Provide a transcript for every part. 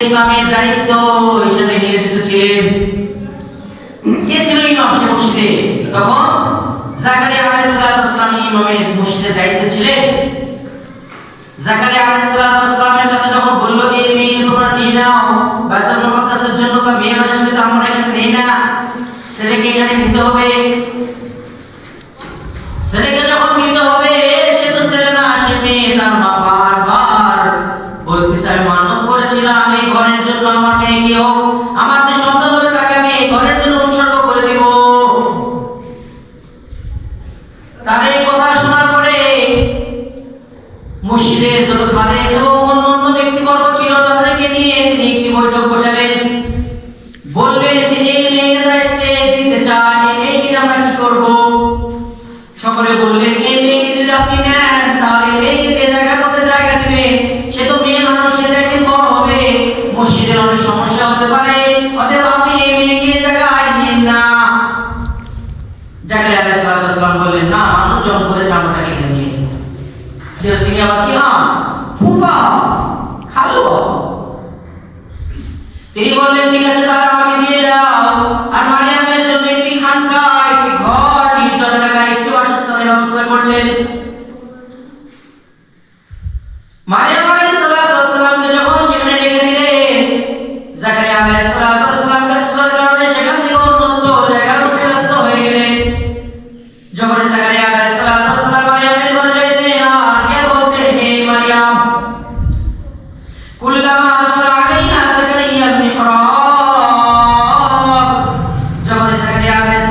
ইমামের দায়িত্ব হিসেবে নিয়োজিত ছিলেন। কে ছিল ইমাম সে মসজিদে? তখন জাকারিয়া আলাইহিস ইমামের মসজিদের দায়িত্ব ছিলেন। জাকারিয়া আলাইহিস কাছে যখন বলল এই মেয়েকে তোমরা নিয়ে নাও। বাইতুল মুকাদ্দাসের জন্য বা মেয়ে মানুষকে তো আমরা এখানে নেই না। ছেলেকে এখানে নিতে হবে। ছেলেকে সকলে বললেন এই মেয়েকে যদি আপনি নেন, তাহলে মেয়েকে যে জায়গার মধ্যে জায়গা দিবেন সে তো মেয়ে মানুষ, সে একদিন বড় হবে। মসজিদের অনেক সমস্যা হতে পারে, অতএব আপনি এই মেয়েকে এই জায়গায় নিন না। জাকারিয়া আলাইহিস সালাম বললেন, না, মানুষ জন করেছে আমরা তাকে নিয়ে নিই। যে তিনি আবার কি হন? ফুফা, খালু তিনি বললেন, ঠিক আছে, তাহলে আমাকে দিয়ে দাও। আর মারিয়ামের মারিয়াম আলাইহিস সালামকে যখন সেখানে রেখে দিলেন জাকারিয়া আলাইহিস সালাম ব্যস্ততার কারণে সেখান থেকে অন্যত্র জায়গার মধ্যে ব্যস্ত হয়ে গেলেন যখন জাকারিয়া আলাইহিস সালাম মারিয়ামের ঘরে যাইতেন আর কে বলতেন হে মারিয়াম কুল্লামা দখলা আলাইহা জাকারিয়া মিহরাব যখন জাকারিয়া আলাইহিস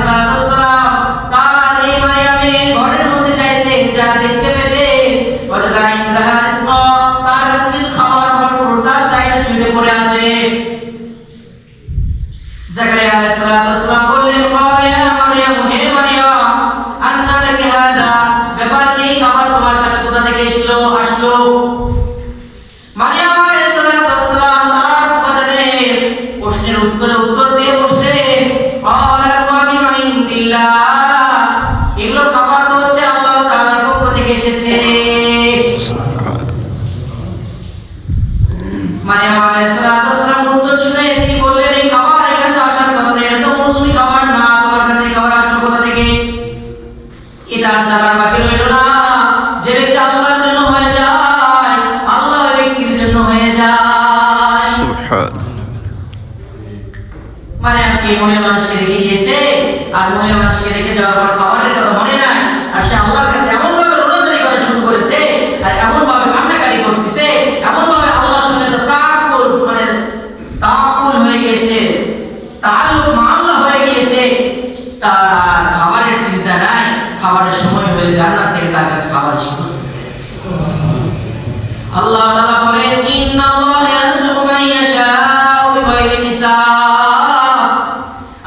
মারিয়াম আলাইহিস উত্তর শুনে তিনি বললেন এই খাবার এখানে তো আসার কথা এটা তো মৌসুমী খাবার না তোমার কাছে এই খাবার আসলো কোথা থেকে এটা জানার বাকি রইল না যে ব্যক্তি আল্লাহর জন্য হয়ে যায় আল্লাহ ওই ব্যক্তির জন্য হয়ে যায় সুবহান মারিয়ামকে মহিলা মানুষকে রেখে গিয়েছে আর মহিলা মানুষকে রেখে যাওয়ার পর খাবারের কথা মনে নাই আর সে আল্লাহর কাছে এমন ভাবে রোনাজারি করা শুরু করেছে আর এমন ভাবে কান্নাকাটি করতেছে এমন ভাবে আল্লাহর সঙ্গে তো তাকুল মানে তাকুল হয়ে গিয়েছে তাল্লুক মা আল্লাহ হয়ে গিয়েছে তার আর খাবারের চিন্তা নাই, খাবারের সময় জান্নাত থেকে তার কাছে খাবার উপস্থিত হয়ে যাচ্ছে। আল্লাহ তাআলা বলেন, ইন্নাল্লাহ মান ইয়াশাউ বিগাইরি হিসাব।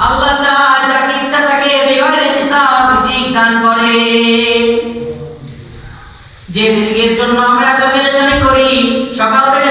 আল্লাহ চায়, যাকে ইচ্ছা তাকে বিগাইরি হিসাব রিজিক দান করে। যে রিজিকের জন্য আমরা এত পেরেশানি করি, সকাল থেকে